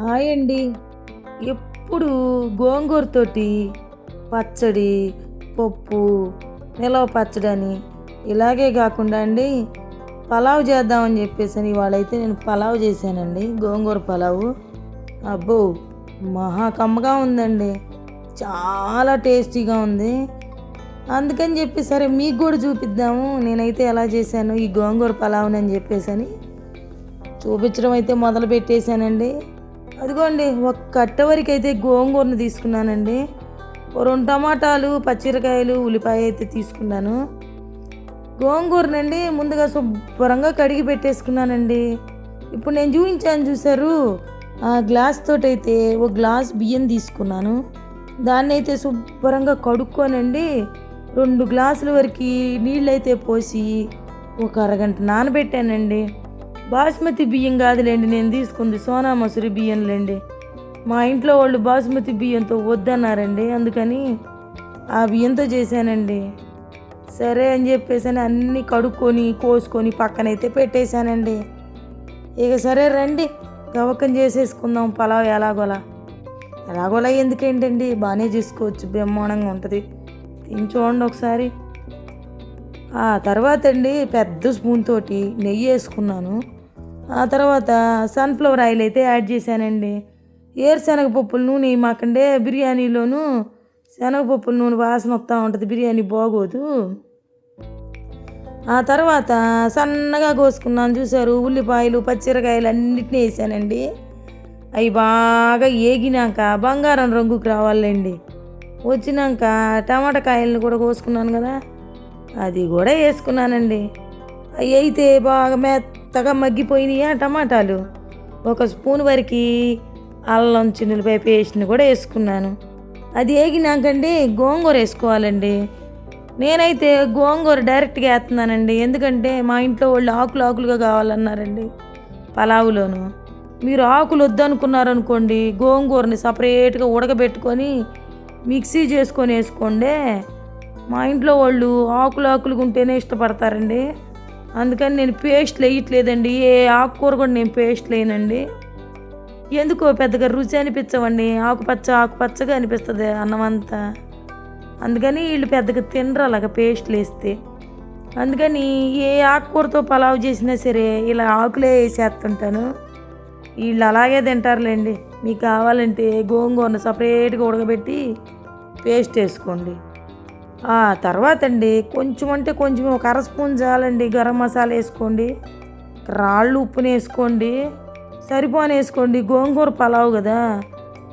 Hi అండి ఎప్పుడు గోంగూరతోటి పచ్చడి పప్పు నిలవ పచ్చడి అని ఇలాగే కాకుండా అండి పలావ్ చేద్దామని చెప్పేసి అని ఇవాళైతే నేను పలావ్ చేశానండి గోంగూర పలావు. అబ్బో మహా కమ్మగా ఉందండి. చాలా టేస్టీగా ఉంది. అందుకని చెప్పి సరే మీకు కూడా చూపిద్దాము నేనైతే ఎలా చేశాను ఈ గోంగూర పలావ్ని అని చెప్పేసి అని చూపించడం అయితే మొదలు పెట్టేశానండి అదిగోండి ఒక కట్ట వరకు అయితే గోంగూరను తీసుకున్నానండి. రెండు టమాటాలు పచ్చిరకాయలు ఉల్లిపాయ అయితే తీసుకున్నాను. గోంగూరనండి ముందుగా శుభ్రంగా కడిగి పెట్టేసుకున్నానండి. ఇప్పుడు నేను చూపించాను చూసారు ఆ గ్లాస్ తోటైతే ఒక గ్లాస్ బియ్యం తీసుకున్నాను. దాన్ని అయితే శుభ్రంగా కడుక్కోనండి. రెండు గ్లాసుల వరకు నీళ్ళైతే పోసి ఒక అరగంట నానబెట్టానండి. బాస్మతి బియ్యం కాదులేండి నేను తీసుకుంది సోనా మసూరి బియ్యంలేండి. మా ఇంట్లో వాళ్ళు బాస్మతి బియ్యంతో వద్దన్నారండి అందుకని ఆ బియ్యంతో చేశానండి. సరే అని చెప్పేసి అని అన్నీ కడుక్కొని కోసుకొని పక్కనైతే పెట్టేశానండి. ఇక సరే రండి గవకం చేసేసుకుందాం పలావ్ ఎలాగోలా. ఎలాగోలా ఎందుకేంటండి బాగానే చేసుకోవచ్చు బ్రహ్మాండంగా ఉంటుంది. తిని చూడండి ఒకసారి. ఆ తర్వాత అండి పెద్ద స్పూన్ తోటి నెయ్యి వేసుకున్నాను. ఆ తర్వాత సన్ఫ్లవర్ ఆయిల్ అయితే యాడ్ చేశానండి. ఏరుశనగపప్పుల నూనె మాకండే బిర్యానీలోను శనగపప్పుల నూనె వాసన వస్తూ ఉంటుంది బిర్యానీ బాగోదు. ఆ తర్వాత సన్నగా కోసుకున్నాను చూసారు? ఉల్లిపాయలు పచ్చిరకాయలు అన్నిటినీ వేసానండి. అవి బాగా ఏగినాక బంగారం రంగుకి రావాలండి. వచ్చినాక టమాటా కాయలను కూడా కోసుకున్నాను కదా అది కూడా వేసుకున్నానండి. అవి అయితే బాగా మెత్తగా మగ్గిపోయినాయి ఆ టమాటాలు? ఒక స్పూన్ వరకు అల్లం చిన్నులపై పేస్ట్ని కూడా వేసుకున్నాను. అది ఏగినాకండి గోంగూర వేసుకోవాలండి. నేనైతే గోంగూర డైరెక్ట్గా వేస్తున్నానండి. ఎందుకంటే మా ఇంట్లో వాళ్ళు ఆకులు ఆకులుగా కావాలన్నారండి పలావులోను. మీరు ఆకులు వద్దనుకున్నారనుకోండి గోంగూరని సపరేట్గా ఉడకబెట్టుకొని మిక్సీ చేసుకొని వేసుకోండి. మా ఇంట్లో వాళ్ళు ఆకులు ఆకులుగా ఉంటేనే ఇష్టపడతారండి. అందుకని నేను పేస్ట్ వేయట్లేదండి ఏ ఆకుకూర కూడా నేను పేస్ట్ లేనండి. ఎందుకో పెద్దగా రుచి అనిపించవండి. ఆకుపచ్చ ఆకుపచ్చగా అనిపిస్తుంది అన్నం అంతా. అందుకని వీళ్ళు పెద్దగా తినరు అలాగ పేస్ట్లు వేస్తే అందుకని ఏ ఆకుకూరతో పలావ్ చేసినా సరే ఇలా ఆకులే వేసేస్తుంటాను. వీళ్ళు అలాగే తింటారులేండి. మీకు కావాలంటే గోంగూరను సపరేట్గా ఉడకబెట్టి పేస్ట్ వేసుకోండి. తర్వాత అండి కొంచెం అంటే కొంచెం ఒక అర స్పూన్ చాలండి గరం మసాలా వేసుకోండి రాళ్ళు ఉప్పుని వేసుకోండి సరిపోని వేసుకోండి గోంగూర పలావ్ కదా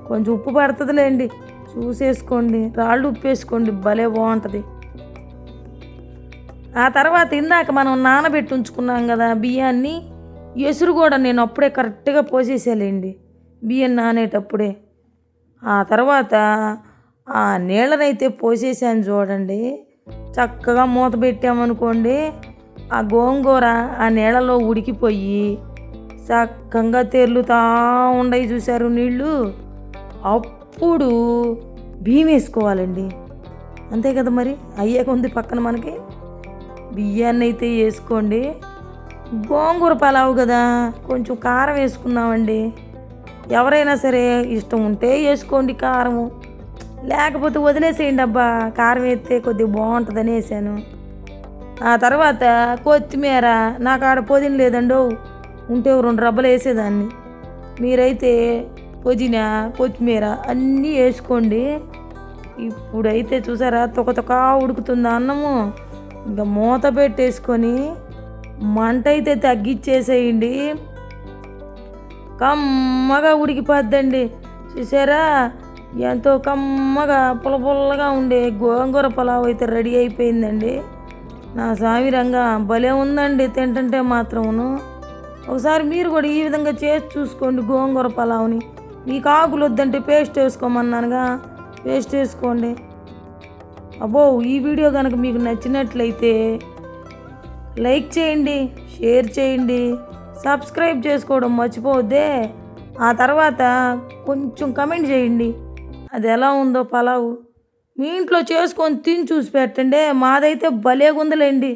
కొంచెం ఉప్పు పడుతుందిలేండి చూసేసుకోండి రాళ్ళు ఉప్పు వేసుకోండి భలే బాగుంటుంది. ఆ తర్వాత ఇందాక మనం నానబెట్టి ఉంచుకున్నాం కదా బియ్యాన్ని ఎసురు కూడా నేను అప్పుడే కరెక్ట్గా పోసేసేలేండి బియ్యం నానేటప్పుడే. ఆ తర్వాత ఆ నీళ్ళనైతే పోసేసాను చూడండి. చక్కగా మూత పెట్టామనుకోండి ఆ గోంగూర ఆ నీళ్ళలో ఉడికిపోయి చక్కగా తెర్లుతా ఉండయి చూశారు నీళ్ళు. అప్పుడు బియ్యం వేసుకోవాలండి. అంతే కదా మరి? అయ్యాక ఉంది పక్కన మనకి. బియ్యాన్ని అయితే వేసుకోండి. గోంగూర పలావు కదా కొంచెం కారం వేసుకున్నామండి ఎవరైనా సరే ఇష్టం ఉంటే వేసుకోండి కారము. లేకపోతే వదిలేసేయండి అబ్బా. కారం వేస్తే కొద్దిగా బాగుంటుందని వేసాను ఆ తర్వాత కొత్తిమీర నాకు ఆడ పొదిన లేదండో ఉంటే రెండు రబ్బలు వేసేదాన్ని. మీరైతే పుదీనా కొత్తిమీర అన్నీ వేసుకోండి. ఇప్పుడైతే చూసారా తొక తొక ఉడుకుతుంది అన్నము. ఇంకా మూత పెట్టేసుకొని మంట అయితే తగ్గిచ్చేసేయండి. కమ్మగా ఉడికిపోద్దండి. చూసారా? ఎంతో కమ్మగా పులపుల్లగా ఉండే గోంగూర పలావ్ అయితే రెడీ అయిపోయిందండి. నా సామిరంగా భలే ఉందండి తింటుంటే మాత్రమును. ఒకసారి మీరు కూడా ఈ విధంగా చేసి చూసుకోండి గోంగూర పలావ్ని. మీకు ఆకులు వద్దంటే పేస్ట్ వేసుకోమన్నానుగా. పేస్ట్ వేసుకోండి. అబ్బో ఈ వీడియో కనుక మీకు నచ్చినట్లయితే లైక్ చేయండి షేర్ చేయండి సబ్స్క్రైబ్ చేసుకోవడం మర్చిపోవద్దే. ఆ తర్వాత కొంచెం కమెంట్ చేయండి. అది ఎలా ఉందో పలావు. మీ ఇంట్లో చేసుకొని తిని చూసి పెట్టండి. మాదైతే భలేగుందిలేండి.